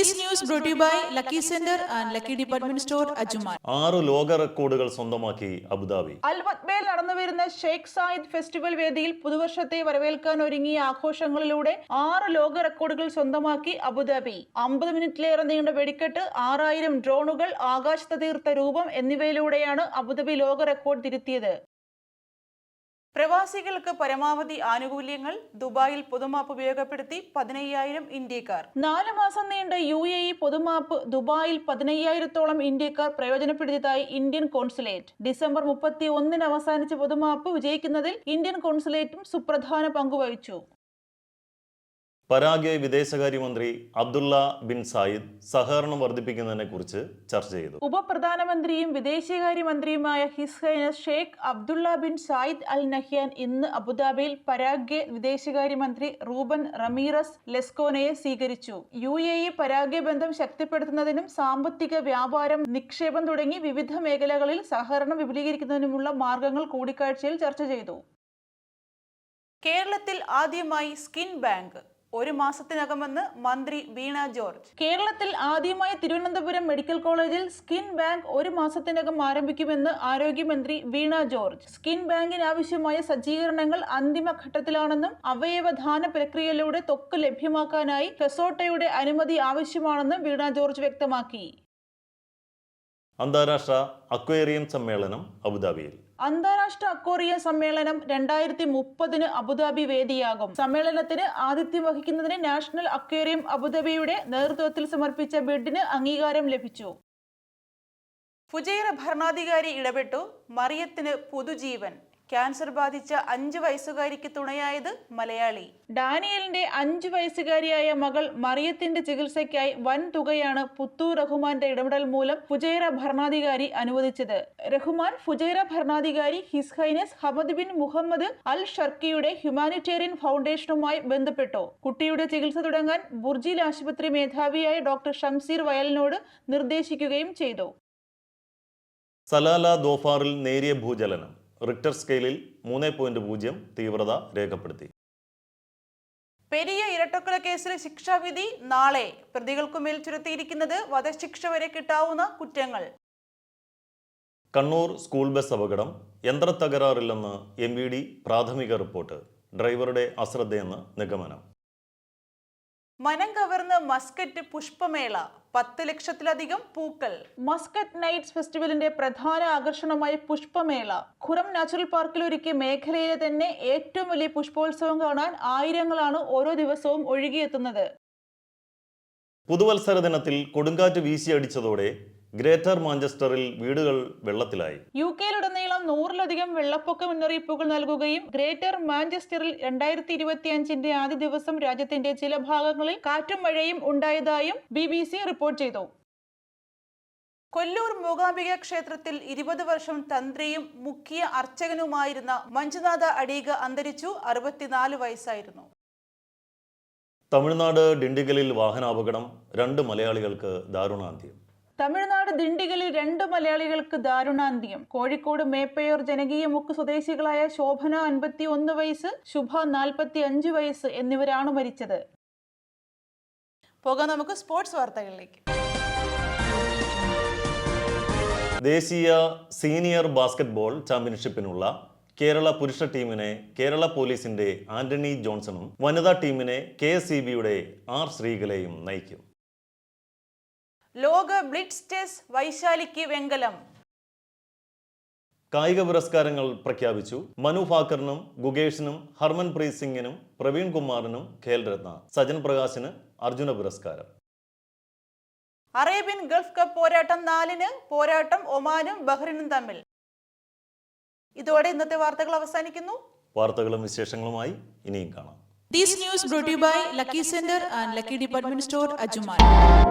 This news brought lucky you and Center and Lucky Department ആറ് ലോക റെക്കോർഡുകൾ സ്വന്തമാക്കി അബുദാബി. അൽബത്മയിൽ നടന്നുവരുന്ന ഷെയ്ഖ് സായിദ് ഫെസ്റ്റിവൽ വേദിയിൽ പുതുവർഷത്തെ വരവേൽക്കാൻ ഒരുങ്ങിയ ആഘോഷങ്ങളിലൂടെ ആറ് ലോക റെക്കോർഡുകൾ സ്വന്തമാക്കി അബുദാബി. അമ്പത് മിനിറ്റിലേറെ നീണ്ട വെടിക്കെട്ട് ആറായിരം ഡ്രോണുകൾ ആകാശത്ത് തീർത്ത രൂപം എന്നിവയിലൂടെയാണ് അബുദാബി ലോക റെക്കോർഡ് തിരുത്തിയത്. പ്രവാസികൾക്ക് പരമാവധി ആനുകൂല്യങ്ങൾ ദുബായിൽ പൊതുമാപ്പ് ഉപയോഗപ്പെടുത്തി പതിനയ്യായിരം ഇന്ത്യക്കാർ. നാല് മാസം നീണ്ട യു എ ഇ പൊതുമാപ്പ് ദുബായിൽ പതിനയ്യായിരത്തോളം ഇന്ത്യക്കാർ പ്രയോജനപ്പെടുത്തിയതായി ഇന്ത്യൻ കോൺസുലേറ്റ്. ഡിസംബർ മുപ്പത്തി ഒന്നിന് അവസാനിച്ച പൊതുമാപ്പ് വിജയിക്കുന്നതിൽ ഇന്ത്യൻ കോൺസുലേറ്റും സുപ്രധാന പങ്കുവഹിച്ചു പരാഗ്വെ വിദേശകാര്യമന്ത്രി അബ്ദുള്ള ബിൻ സായിദ് സഹകരണം വർദ്ധിപ്പിക്കുന്നതിനെ കുറിച്ച് ചർച്ച ചെയ്തു. ഉപപ്രധാനമന്ത്രിയും വിദേശകാര്യമന്ത്രിയുമായ His Highness Sheikh Abdullah bin Zayed Al Nahyan ഇന്ന് അബുദാബിയിൽ പരാഗ്വെ വിദേശകാര്യമന്ത്രി റൂബൻ റമീറസ് ലെസ്കോനയെ സ്വീകരിച്ചു. യു എ ഇ പരാഗ്വെ ബന്ധം ശക്തിപ്പെടുത്തുന്നതിനും സാമ്പത്തിക വ്യാപാരം നിക്ഷേപം തുടങ്ങി വിവിധ മേഖലകളിൽ സഹകരണം വിപുലീകരിക്കുന്നതിനുമുള്ള മാർഗങ്ങൾ കൂടിക്കാഴ്ചയിൽ ചർച്ച ചെയ്തു. കേരളത്തിൽ ആദ്യമായി സ്കിൻ ബാങ്ക് ഒരു മാസത്തിനകമെന്ന് മന്ത്രി വീണ ജോർജ്. കേരളത്തിൽ ആദ്യമായി തിരുവനന്തപുരം മെഡിക്കൽ കോളേജിൽ സ്കിൻ ബാങ്ക് ഒരു മാസത്തിനകം ആരംഭിക്കുമെന്ന് ആരോഗ്യമന്ത്രി വീണ ജോർജ്. സ്കിൻ ബാങ്കിന് ആവശ്യമായ സജ്ജീകരണങ്ങൾ അന്തിമഘട്ടത്തിലാണെന്നും അവയവദാന പ്രക്രിയയിലൂടെ തൊക്ക് ലഭ്യമാക്കാനായി ഫെസോട്ടയുടെ അനുമതി ആവശ്യമാണെന്നും വീണ ജോർജ് വ്യക്തമാക്കി. അന്താരാഷ്ട്ര അക്വേറിയം സമ്മേളനം അബുദാബിയിൽ. അന്താരാഷ്ട്ര അക്വേറിയം സമ്മേളനം രണ്ടായിരത്തി മുപ്പതിന് അബുദാബി വേദിയാകും. സമ്മേളനത്തിന് ആതിഥ്യം വഹിക്കുന്നതിന് നാഷണൽ അക്വേറിയം അബുദാബിയുടെ നേതൃത്വത്തിൽ സമർപ്പിച്ച ബിഡിന് അംഗീകാരം ലഭിച്ചു. ഫുജൈറ ഭരണാധികാരി ഇടപെട്ടു. മറിയത്തിന് പുതുജീവൻ. ക്യാൻസർ ബാധിച്ച അഞ്ചു വയസ്സുകാരിക്ക് തുണയായത് മലയാളി. ഡാനിയലിന്റെ അഞ്ചു വയസ്സുകാരിയായ മകൾ മറിയത്തിന്റെ ചികിത്സയ്ക്കായി വൻ തുകയാണ് പുത്തൂർ റഹ്മാന്റെ ഇടപെടൽ മൂലം ഫുജൈറ ഭരണാധികാരി അനുവദിച്ചത്. റഹ്മാൻ ഫുജൈറ ഭരണാധികാരി His Highness Hamad bin Mohammed Al ഷർക്കിയുടെ humanitarian ഫൗണ്ടേഷനുമായി ബന്ധപ്പെട്ടു. കുട്ടിയുടെ ചികിത്സ തുടങ്ങാൻ ബുർജിൽ ആശുപത്രി മേധാവിയായ ഡോക്ടർ ഷംസീർ വയലിനോട് നിർദ്ദേശിക്കുകയും ചെയ്തു. സലാല ദോഫാറിൽ നേരിയ ഭൂചലനം. റിക്ടർ സ്കെയിലിൽ മൂന്ന് പോയിന്റ് പൂജ്യം തീവ്രത രേഖപ്പെടുത്തി. പെരിയ ഇരട്ടക്കൊല കേസിലെ ശിക്ഷാവിധി നാളെ. പ്രതികൾക്കുമേൽ ചുരുത്തിയിരിക്കുന്നത് വധശിക്ഷ വരെ കിട്ടാവുന്ന കുറ്റങ്ങൾ. കണ്ണൂർ സ്കൂൾ ബസ് അപകടം യന്ത്രത്തകരാറില്ലെന്ന് എം വി ഡി പ്രാഥമിക റിപ്പോർട്ട്. ഡ്രൈവറുടെ അശ്രദ്ധയെന്ന് നിഗമനം. മനം കവർന്ന് മസ്കറ്റ് പുഷ്പമേള പത്ത് ലക്ഷത്തിലധികം പൂക്കൾ. മസ്കറ്റ് നൈറ്റ്സ് ഫെസ്റ്റിവലിന്റെ പ്രധാന ആകർഷണമായ പുഷ്പമേള ഖുറം നാച്ചുറൽ പാർക്കിൽ ഒരുക്കിയ മേഖലയിലെ തന്നെ ഏറ്റവും വലിയ പുഷ്പോത്സവം കാണാൻ ആയിരങ്ങളാണ് ഓരോ ദിവസവും ഒഴുകിയെത്തുന്നത്. പുതുവത്സര ദിനത്തിൽ കൊടുങ്കാറ്റ് വീശിയടിച്ചതോടെ ഗ്രേറ്റർ മാഞ്ചസ്റ്ററിൽ വീടുകൾ വെള്ളത്തിലായി. യു കെയിലുടനീളം നൂറിലധികം വെള്ളപ്പൊക്ക മുന്നറിയിപ്പുകൾ നൽകുകയും ഗ്രേറ്റർ മാഞ്ചസ്റ്ററിൽ രണ്ടായിരത്തി ഇരുപത്തിയഞ്ചിന്റെ ആദ്യ ദിവസം രാജ്യത്തിന്റെ ചില ഭാഗങ്ങളിൽ കാറ്റും മഴയും ഉണ്ടായതായും ബി ബി സി റിപ്പോർട്ട് ചെയ്തു. കൊല്ലൂർ മൂകാംബിക ക്ഷേത്രത്തിൽ ഇരുപത് വർഷം തന്ത്രിയും മുഖ്യ അർച്ചകനുമായിരുന്ന മഞ്ജുനാഥ അടീക അന്തരിച്ചു അറുപത്തിനാല് വയസ്സായിരുന്നു. തമിഴ്നാട് ഡിണ്ടിഗലിൽ വാഹനാപകടം രണ്ട് മലയാളികൾക്ക് ദാരുണാന്ത്യം. തമിഴ്നാട് ദിണ്ടിഗലിൽ രണ്ട് മലയാളികൾക്ക് ദാരുണാന്ത്യം. കോഴിക്കോട് മേപ്പയൂർ ജനകീയ മുക്ക് സ്വദേശികളായ ശോഭന അൻപത്തി ഒന്ന് വയസ്സ് ശുഭ നാൽപ്പത്തി അഞ്ച് വയസ്സ് എന്നിവരാണ് മരിച്ചത്. പോകാം നമുക്ക് സ്പോർട്സ് വാർത്തകളിലേക്ക്. ദേശീയ സീനിയർ ബാസ്കറ്റ്ബോൾ ചാമ്പ്യൻഷിപ്പിനുള്ള കേരള പുരുഷ ടീമിനെ കേരള പോലീസിന്റെ ആന്റണി ജോൺസണും വനിതാ ടീമിനെ കെ എസ് സി ബിയുടെ ആർ ശ്രീകലയും നയിക്കും. ലോക ബ്ലിറ്റ്സ് ടെസ്റ്റ് വൈശാലിക്ക് വെങ്കലം. കായിക പുരസ്കാരങ്ങൾ പ്രഖ്യാപിച്ചു. മനു ഭാക്കറിനും ഗുഗേഷിനും ഹർമൻപ്രീത് സിംഗിനും പ്രവീൺ കുമാറിനും ഖേൽരത്ന സജൻ പ്രകാശിന് അർജുന പുരസ്കാരം. അറേബ്യൻ ഗൾഫ് കപ്പ് പോരാട്ടം നാലിന് പോരാട്ടം ഒമാനും ബഹ്റിനും തമ്മിൽ. ഇതോടെ ഇന്നത്തെ വാർത്തകൾ അവസാനിക്കുന്നു. വാർത്തകളും വിശേഷങ്ങളുമായി ഇനിയും കാണാം. These news brought you by Lucky Center and Lucky Department Store Ajuman.